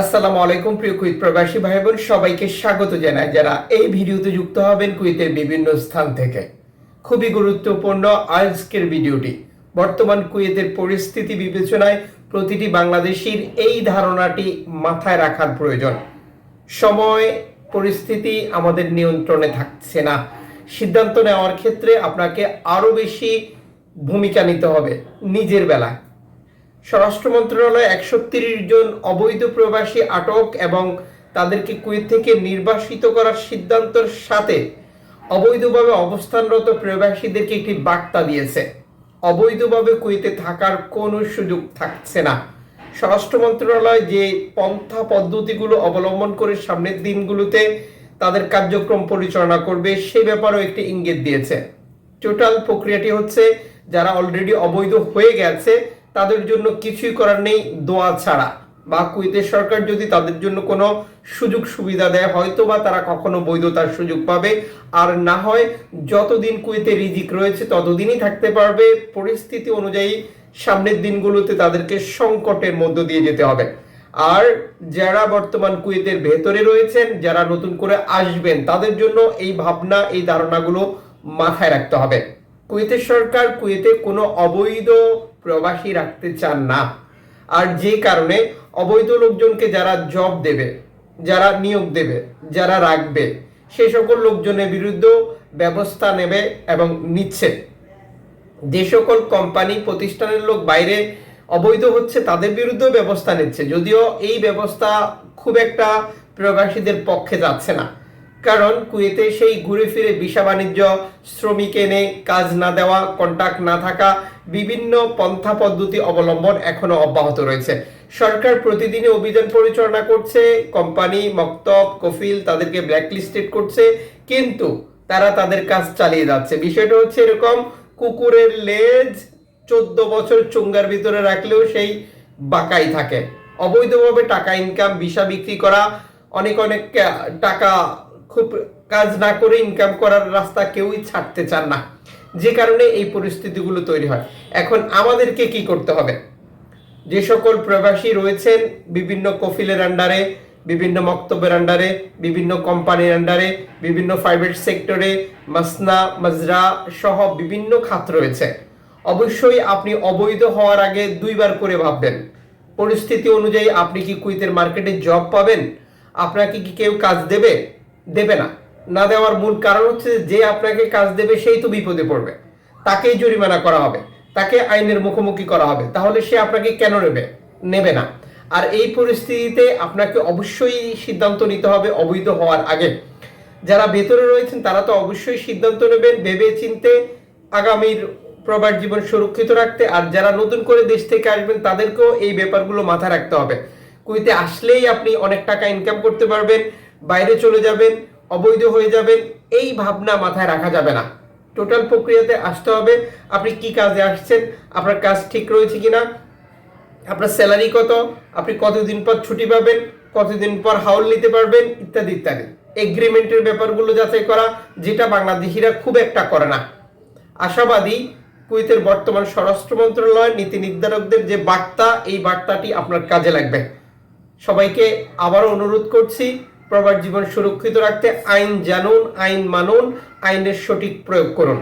আসসালামু আলাইকুম, প্রিয় কুইত প্রবাসী ভাই বোন সবাইকে স্বাগত জানাই। যারা এই ভিডিওতে যুক্ত হবেন কুইতের বিভিন্ন স্থান থেকে। খুবই গুরুত্বপূর্ণ আজকের ভিডিওটি। বর্তমান কুয়েতের পরিস্থিতি বিবেচনায় প্রতিটি বাংলাদেশির এই ধারণাটি মাথায় রাখার প্রয়োজন। সময়, পরিস্থিতি আমাদের নিয়ন্ত্রণে থাকছে না। সিদ্ধান্ত নেওয়ার ক্ষেত্রে আপনাকে আরও বেশি ভূমিকা নিতে হবে নিজের বেলায়। স্বরাষ্ট্র মন্ত্রণালয় একশো জন অবৈধ প্রবাসী আটক এবং তাদেরকে কুয়েত থেকে নির্বাসিত করার সিদ্ধান্তের সাথে অবৈধভাবে অবস্থানরত প্রবাসীদেরকে একটি বার্তা দিয়েছে। অবৈধভাবে কুয়েতে থাকার কোনো সুযোগ থাকছে না। স্বরাষ্ট্র মন্ত্রণালয় যে পন্থা পদ্ধতিগুলো অবলম্বন করে সামনের দিনগুলোতে তাদের কার্যক্রম পরিচালনা করবে, সে ব্যাপারেও একটি ইঙ্গিত দিয়েছে। টোটাল প্রক্রিয়াটি হচ্ছে, যারা অলরেডি অবৈধ হয়ে গেছে তাদের জন্য কিছুই করার নেই, দোয়া ছাড়া। বা কুয়েতের সরকার যদি তাদের জন্য কোনো সুযোগ সুবিধা দেয় হয়তো বা তারা কখনো বৈধতার সুযোগ পাবে। আর না হয় যতদিন কুয়েতে রিজিক রয়েছে, ততদিনই থাকতে পারবে। পরিস্থিতি অনুযায়ী সামনের দিনগুলোতে তাদেরকে সংকটের মধ্য দিয়ে যেতে হবে। আর যারা বর্তমান কুয়েতের ভেতরে রয়েছেন, যারা নতুন করে আসবেন, তাদের জন্য এই ভাবনা, এই ধারণাগুলো মাথায় রাখতে হবে। কুয়েতের সরকার কুয়েতে কোনো অবৈধ প্রবাসী রাখতে চান না। আর যে কারণে অবৈধ লোকজনকে যারা জব দেবে, যারা নিয়োগ দেবে, যারা রাখবে, সে সকল লোকজনের বিরুদ্ধে ব্যবস্থা নেবে এবং নিচ্ছে। যে সকল কোম্পানি প্রতিষ্ঠানের লোক বাইরে অবৈধ হচ্ছে, তাদের বিরুদ্ধেও ব্যবস্থা নিচ্ছে। যদিও এই ব্যবস্থা খুব একটা প্রবাসীদের পক্ষে যাচ্ছে না। কারণ কুয়েতে সেই ঘুরে ফিরে বিষা বাণিজ্য, শ্রমিক এনে কাজ না দেওয়া কন্টাক্ট না থাকা, বিভিন্ন পন্থা পদ্ধতি অবলম্বন এখনও অব্যাহত রয়েছে। সরকার প্রতিদিনে অভিযান পরিচালনা করছে, কোম্পানি, মক্তব, কফিল তাদেরকে ব্ল্যাকলিস্টেড করছে, কিন্তু তারা তাদের কাজ চালিয়ে যাচ্ছে। বিষয়টা হচ্ছে এরকম, কুকুরের লেজ চোদ্দ বছর চুঙ্গার ভিতরে রাখলেও সেই বাকাই থাকে। অবৈধভাবে টাকা ইনকাম ভিসা বিক্রি করা, অনেক অনেক টাকা খুব কাজ না করে ইনকাম করার রাস্তা কেউই ছাড়তে চান না। যে কারণে এই পরিস্থিতিগুলো তৈরি হয়। এখন আমাদেরকে কি করতে হবে? যে সকল প্রবাসী রয়েছেন বিভিন্ন কফিলের আন্ডারে বিভিন্ন মক্তব্যের আন্ডারে বিভিন্ন কোম্পানির আন্ডারে বিভিন্ন প্রাইভেট সেক্টরে মাসনা, মাজরা সহ বিভিন্ন খাত রয়েছে। অবশ্যই আপনি অবৈধ হওয়ার আগে দুইবার করে ভাববেন। পরিস্থিতি অনুযায়ী আপনি কি কুইতের মার্কেটে জব পাবেন? আপনাকে কি কেউ কাজ দেবে? দেবে না। না দেওয়ার মূল কারণ হচ্ছে যে আপনাকে কাজ দেবে সেই তো বিপদে পড়বে। তাকেই জরিমানা করা হবে। তাকে আইনের মুখোমুখি করা হবে। তাহলে সে আপনাকে কেন নেবে? নেবে না। আর এই পরিস্থিতিতে আপনাকে অবশ্যই সিদ্ধান্ত নিতে হবে অবৈধ হওয়ার আগে। যারা ভেতরে রয়েছেন, তারা তো অবশ্যই সিদ্ধান্ত নেবেন ভেবে চিনতে আগামীর প্রবাস জীবন সুরক্ষিত রাখতে। আর যারা নতুন করে দেশ থেকে আসবেন, তাদেরকেও এই ব্যাপারগুলো মাথায় রাখতে হবে। কুইতে আসলেই আপনি অনেক টাকা ইনকাম করতে পারবেন। বাইরে চলে যাবেন, অবৈধ হয়ে যাবেন, এই ভাবনা মাথায় রাখা যাবে না। টোটাল প্রক্রিয়াতে আসতে হবে, আপনি কি কাজে আসছেন, আপনার কাজ ঠিক রয়েছে কিনা, আপনার স্যালারি কত, আপনি কতদিন পর ছুটি পাবেন, কতদিন পর হাউল নিতে পারবেন, ইত্যাদি ইত্যাদি। এগ্রিমেন্টের ব্যাপারগুলো যাচাই করা, যেটা বাংলাদেশিরা খুব একটা করে না। আশাবাদী, কুয়েতের বর্তমান স্বরাষ্ট্র মন্ত্রণালয় নীতি নির্ধারকদের যে বার্তা, এই বার্তাটি আপনার কাজে লাগবে। সবাইকে আবারও অনুরোধ করছি প্রবাস জীবন সুরক্ষিত রাখতে আইন জানুন আইন মানুন আইনের সঠিক প্রয়োগ করুন।